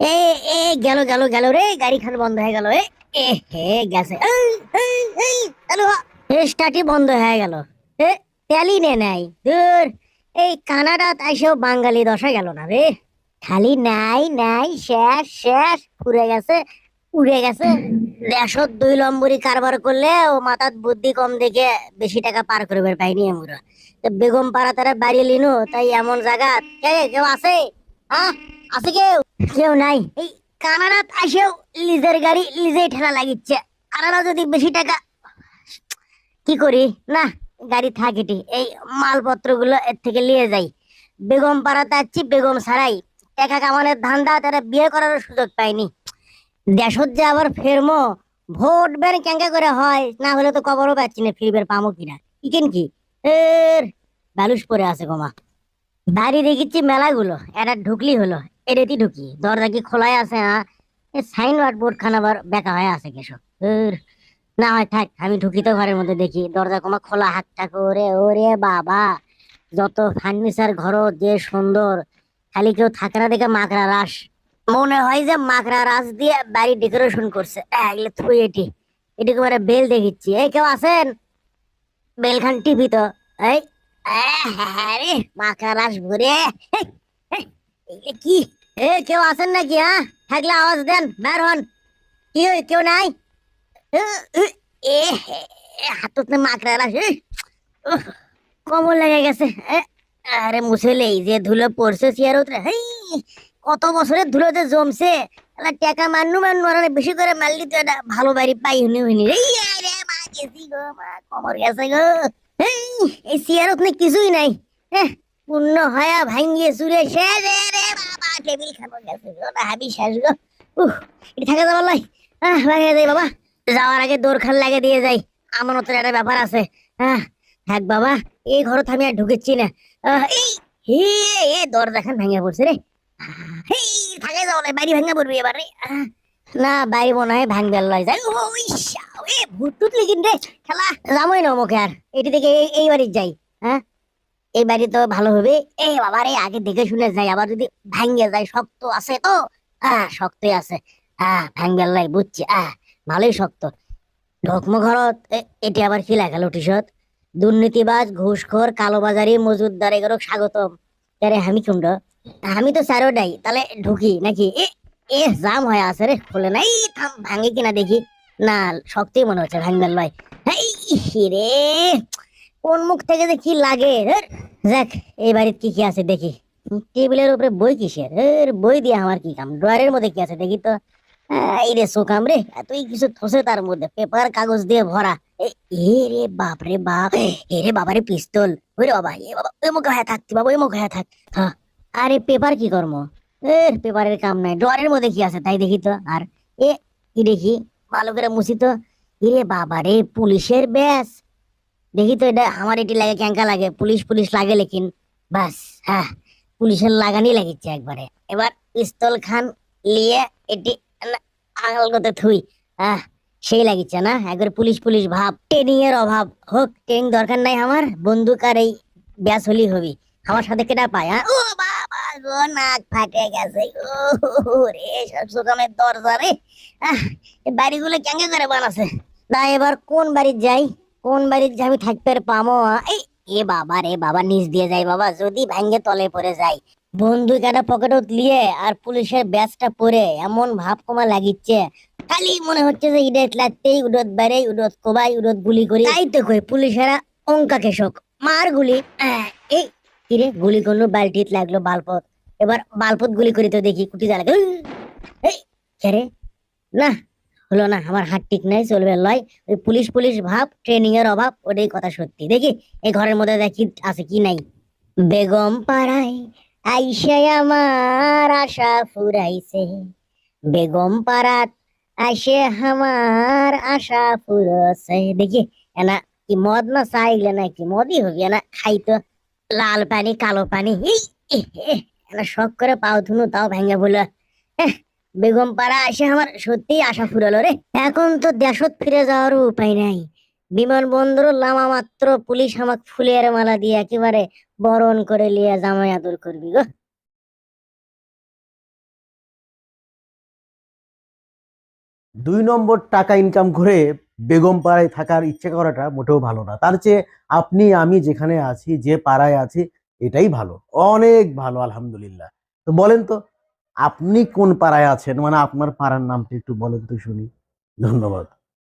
এ এ, গেল গেল গেল রে গাড়ি খান বন্ধ হয়ে গেল। এ এ, হে, গেছে। স্টার্টই বন্ধ হয়ে গেল। এ তেলই নে নাই। দূর এই কানাডাত আইসেও বাঙালি দশা গেল না রে। খালি নাই নাই, শেষ শেষ, পুড়ে গেছে উড়ে গেছে। দেশত দুই লম্বরি কারবার করলে ও মাথাত বুদ্ধি কম দেখে বেশি টাকা পার করবে পাইনি আমরা তো বেগম পাড়া তারা বাড়ি লিনু, তাই এমন জায়গা কেউ আছে? হ্যাঁ আছে কেউ? কেউ নাই। এই কানাডাত আসেও লিজের গাড়ি লিজেই ঠেলা লাগিচ্ছে। কানাডা যদি বেশি টাকা, কি করি? না, গাড়ি থাকিটি এই মালপত্রগুলো এর থেকে নিয়ে যাই। বেগম পাড়াতে আছি বেগম টাকা কামানের ধান্দা, তারা বিয়ে করার সুযোগ পাইনি দেশত যে আবার ফেরমো, ভোট ব্যান ক্যাঙ্কা করে হয়, না হলে তো কবরও পাচ্ছি না ফিরবের পামো কিনা? ইকেন কি? এর ব্যালুস পরে আছে গোমা বাড়ি দেখিচ্ছি মেলাগুলো এটা ঢুকলি হলো। এরেতি ঢুকি, দরজা কি খোলাই আছে হ্যাঁ সাইন বোর্ড বেকা হয়ে আছে এর না হয় থাক, আমি ঢুকি তো ঘরের মধ্যে দেখি, দরজা কমা খোলা হাত ওরে ওরে বাবা। যত ফার্নিচার ঘর, যে সুন্দর। খালি কেউ থাকে না দেখে মাকড়া রাস। মনে হয় যে মাকড়া রাস দিয়ে বাড়ি ডেকোরেশন করছে। এগুলো থুই এটি। এটি করে বেল দেখিচ্ছি। এই কেউ আছেন? বেল খান টিভি তো। এই আরে মাকড়া রাস ভরে কি? এ কেউ আছেন নাকি হ্যাঁ? থাকলে আওয়াজ দেন বের হন। কি কেউ নাই? এ, হাতত না মাকড়া রাস এ, কমল লেগে গেছে আরে মুছেলেই যে ধুলো পড়ছে চেয়ার উতরে হেই। কত বছরের ধুলো যে জমছে। এলা টাকা মান্নু মান্নু আর বেশি করে মারলি তো এটা ভালো বাড়ি পাই হুনি হুনি। এই আরে মা গেছি গো মা কমর গেছে গো। এই এই চেয়ারত না কিছুই নাই। হ্যাঁ পূর্ণ হয়া ভাঙ্গিয়ে চুরে শেষ রে। টেবিল খাব গেছে না হাবি শেষ গো। উহ এটি থাকে যাবার লাগে যাই বাবা। যাওয়ার আগে দৌড় লাগে দিয়ে যাই। আমানতের একটা ব্যাপার আছে। হ্যাঁ থাক বাবা এই ঘরত আমি আর ঢুকেছি না। এই হে এ দরজা খান ভেঙে পড়ছে রে। হেই থাকে যাও লাই, বাড়ি ভেঙে পড়বি এবার রে। না বাড়ি মনে ভাঙবে লয় যায় ওই এ ভূত টুত লিখিন খেলা যামই না মুখে আর। এটি থেকে এই বাড়ির যাই। হ্যাঁ এই বাড়ি তো ভালো হবে। এ বাবা রে, আগে দেখে শুনে যাই। আবার যদি ভাঙ্গে যায়, শক্ত আছে তো? আহ, শক্তই আছে। আহ ভাঙ্গে লাই বুঝছি। আহ, ভালোই শক্ত। ঢকমো ঘরত এটি আবার কি লেখা লোটিসত দুর্নীতিবাজ, ঘুষখোর, কালোবাজারি মজুদদার এগুলো স্বাগতম। আরে, আমি কুন্ড আমি তো স্যারোটাই তাহলে ঢুকি নাকি? এ জাম হয়ে আছে রে। খুলে নাই, থাম ভাঙে কিনা দেখি। না শক্তি মনে হচ্ছে ভাঙ্গার লয় এই রে। কোন মুখ থেকে যে কি লাগে। যাক, এই বাড়িতে কি কি আছে দেখি। টেবিলের উপরে বই কিসের? এর বই দিয়ে আমার কি কাম? ড্রয়ারের মধ্যে কি আছে দেখি তো। এই রে সোকাম রে, এতই কিছু থসে তার মধ্যে, পেপার, কাগজ দিয়ে ভরা। এ রে বাপ রে বাপ, এ রে বাবা রে পিস্তল ওরে বাবা, এ বাবা ওই মুখে হয়ে থাকতি বাবা ওই মুখে হয়ে থাক। হ্যাঁ আরে পেপার কি কর্ম এ, পেপারের কাম নাই, ড্রয়ারের মধ্যে কি আছে তাই দেখি তো। আর এ, কি দেখি? ভালো করে মুছি তো। বাবা রে পুলিশের ব্যাস। দেখি তো এটা, আমার এটি লাগে ক্যাঙ্কা লাগে, পুলিশ পুলিশ লাগে লেকিন। বাস হ্যাঁ পুলিশের লাগানি লাগিচ্ছে একবারে। এবার পিস্তল খান লিয়ে এটি আঙাল করতে থুই। হ্যাঁ সেই লাগিচ্ছে না? একবার পুলিশ পুলিশ ভাব। ট্রেনিং এর অভাব। হোক, ট্রেনিং দরকার নাই আমার। বন্দুক আর এই ব্যাস হলি হবি। আমার সাথে কেটা পায় হ্যাঁ? ও বাবা গো নাক ফাটে গেছে। ও রে সুকামের দরজা রে। বাড়িগুলো কেঙ্গে করে বানাছে। না, এবার কোন বাড়ি যাই? কোন বাড়ির যে আমি থাকতে পামো এই, এ বাবা রে বাবা, নিচ দিয়ে যাই বাবা, যদি ভাঙ্গে তলে পড়ে যাই। বন্দুক একটা পকেটত লিয়ে আর পুলিশের ব্যাচটা পরে এমন ভাব কমা লাগিচ্ছে। খালি মনে হচ্ছে যে ইডেট লাগতেই উডত বেড়ে উডত কোবাই উডত গুলি করি। তাই তো কই, পুলিশেরা অঙ্কা কেশক, মার গুলি। এই কিরে গুলি করল বালতিত লাগল বালপত এবার বালপত গুলি করি তো দেখি, কুটি জ্বালা এই না হলো না, আমার হাত ঠিক নাই, চলবে লয়। ওই পুলিশ পুলিশ ভাব ট্রেনিং এর অভাব, ওটাই কথা সত্যি। দেখি, এই ঘরের মধ্যে দেখি আছে কি নাই। বেগম পাড়ায় আইসে আমার আশা ফুরাইছে। বেগম পাড়াত আইসে আমার আশা ফুরছে দেখি, এনা কি মদ না চাইলে না কি? মদই হবি, এনা খাইতো লাল পানি, কালো পানি। এনা শখ করে পাও ধুনু, তাও ভেঙে বলে। বেগম পাড়া এসে আমার সত্যি আশা ফুরালো রে। এখন তো দেশত ফিরে যাওয়ার উপায় নাই। বিমানবন্দর লামা মাত্র পুলিশ আমাক ফুলের মালা দিয়ে একেবারে বরণ করে লিয়ে জামাই আদর করবি গো। দুই নম্বর টাকা ইনকাম করে বেগম পাড়ায় থাকার ইচ্ছে করাটা মোটেও ভালো না। তার চেয়ে আপনি, আমি যেখানে আছি, যে পাড়ায় আছি, এটাই ভালো। অনেক ভালো, আলহামদুলিল্লাহ। তো বলেন তো আপনি কোন পাড়ায় আছেন? মানে আপনার পাড়ার নামটি একটু বলেন তো শুনি। ধন্যবাদ।